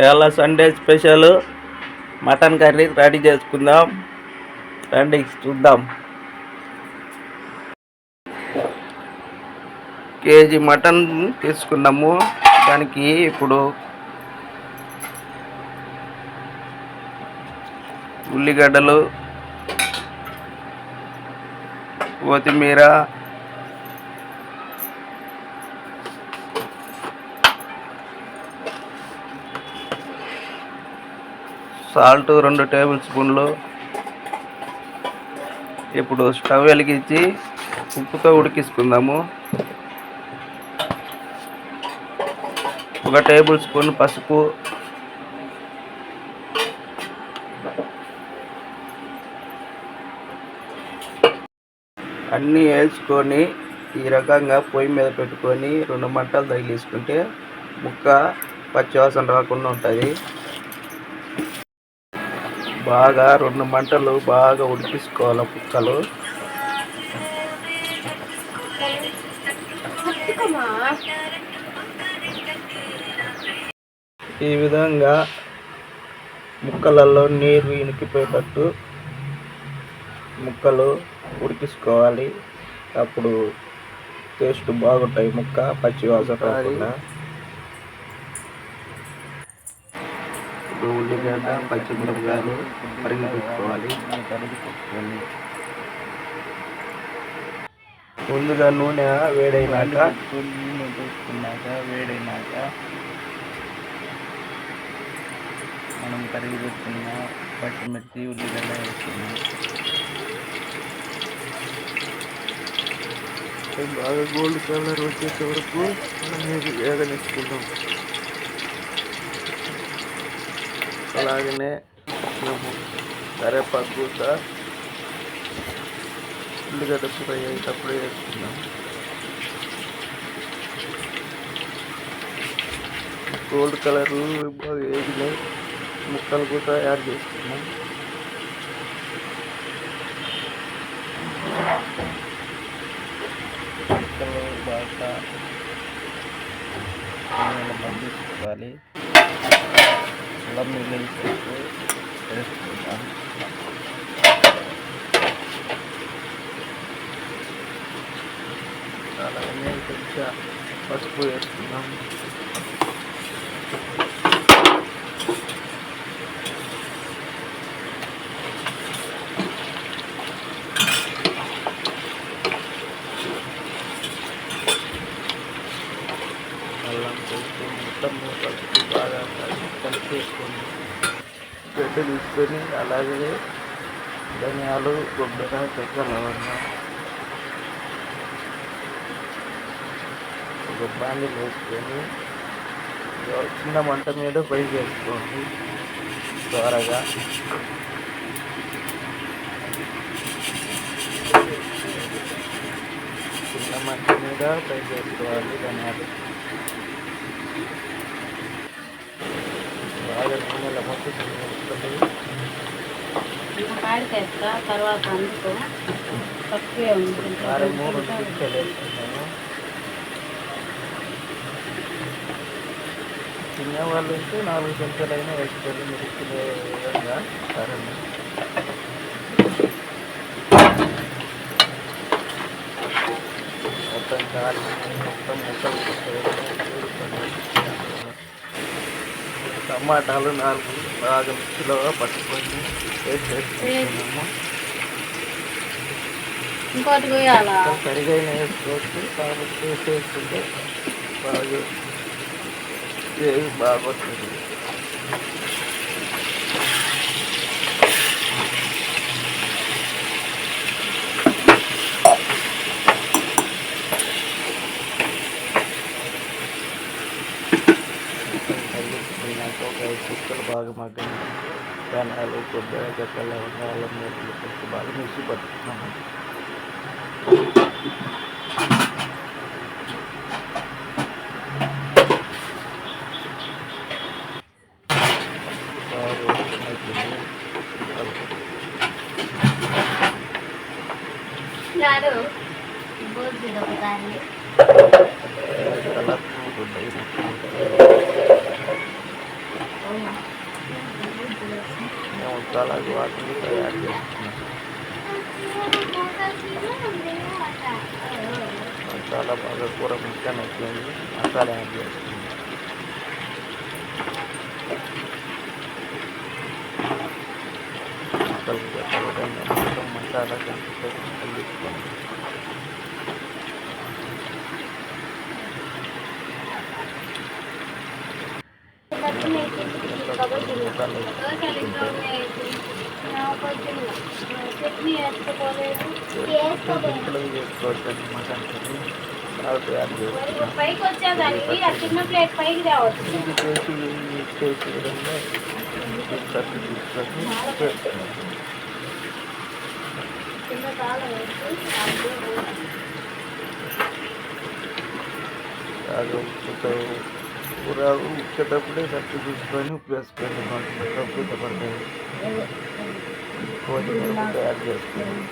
ఇవాళ Sunday special mutton curry ready చేసుకుందాం. రండి చూద్దాం. కేజీ మటన్ తీసుకున్నాము. దానికి ఇప్పుడు ఉల్లిగడ్డలు కొత్తిమీర సాల్ట్ రెండు టేబుల్ స్పూన్లు. ఇప్పుడు స్టవ్ వెలిగించి ఉప్పుతో ఉడికించుకుందాము. ఒక టేబుల్ స్పూన్ పసుపు. అన్నీ వేసుకొని ఈ రకంగా పొయ్యి మీద పెట్టుకొని రెండు మంటలు తగిలేసుకుంటే ముక్క పచ్చివాసన రాకుండా ఉంటుంది. బాగా రెండు మంటలు బాగా ఉడికించుకోవాలి ముక్కలు ఈ విధంగా ముక్కలలో నీరు ఇనికిపోయేటట్టు ముక్కలు ఉడికించుకోవాలి. అప్పుడు టేస్ట్ బాగుంటాయి ముక్క పచ్చి వాసన రాకుండా. ఉల్లిగడ్డ పచ్చిమిరపకాయలు తరిగి పెట్టుకోవాలి ముందుగా నూనె వేడైనాక నూనె పోసుకున్నాక వేడైనాక మనం కరిగి పెట్టుకున్న పచ్చిమిర్చి ఉల్లిగడ్డ వేసుకున్నాం. బాగా గోల్డ్ కలర్ వచ్చేంత వరకు మనం అలాగనే మేము కరేపాకు కూడా ఉల్లిగడ్డ కూర అయ్యేటప్పుడు వేసుకున్నాం గోల్డ్ కలర్ బాగా వేగినాయి ముక్కలు కూడా యాడ్ చేసుకున్నాం ముక్కలు బాగా పంపించుకోవాలి అల్లం వెల్లుల్లి పేస్ట్ వేసుకుందాం. అలాగనే కొంచెం పసుపు వేసుకున్నాం అల్లం పేస్ట్ మొత్తం పసుపు బాగా కలిపేసుకొని గడ్డ తీసుకొని అలాగే ధనియాలు కొబ్బరి చెక్క లవంగం గొబ్బాన్ని వేసుకొని చిన్న మంట మీద ఫ్రై చేసుకోండి త్వరగా. చిన్న మంట మీద ఫ్రై చేసుకోవాలి ధనియాలు. తర్వాత అందుకో తక్కువే ఉంటుంది మూడు తినేవాళ్ళు ఉంటే నాలుగు చెంచాలైనా వేసుకోవాలి మీరు తినే విధంగా మొత్తం కారం మొత్తం ముక్కలు టమాటాలు నాలుగు బాగా మిక్సీలో పట్టుకొని వేసి వేసుకుంటున్నాము. ఇంకోటి పోయాలా సరిగా వేసుకోవచ్చు కాబట్టి వేసి వేసుకుంటే బాగా ఏవి బాగొస్తుంది కలిగిపోయినాక ఒక ఐదు చిక్కలు బాగా మగ్గని ధనియాలు కొబ్బరి చెక్కలు అల్లం వెల్లుల్లి పేస్ట్ బాగా మిక్సీ పట్టుకున్నాము బాగా అయిపోయింది. నాడు board yang udah lagi waktu kayak Masalah pada kurang makan aja ini aja Masalah juga kalau kan Masalah kan పైకి వచ్చేదానికి ఆ చిన్న ప్లేట్ పైకి తేవచ్చు ఇది చేసి మిక్స్ చేసే విధంగా కట్టి తీసుకొని పెడతాను కింద తాళం వేసి బాగా ఉప్పుతావు కూర ఉక్కేటప్పుడే కట్టి తీసుకొని ఉప్పు వేసుకొని ఉప్పు పడతాయి కొత్తిమీర ముక్క యాడ్ చేసుకొని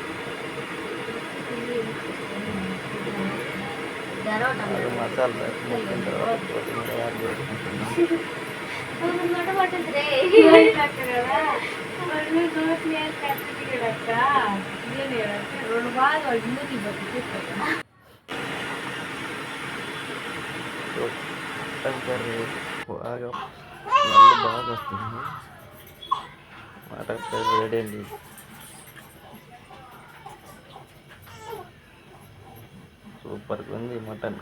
అది మసాలా ముక్కిన తర్వాత కొత్తిమీర యాడ్ చేసుకుంటున్నాం రెండు బాగా మటన్ కర్రీ బాగా స్మెల్ బాగా వస్తుంది మటన్ కర్రీ రెడీ అండి. సూపర్గా ఉంది మటన్.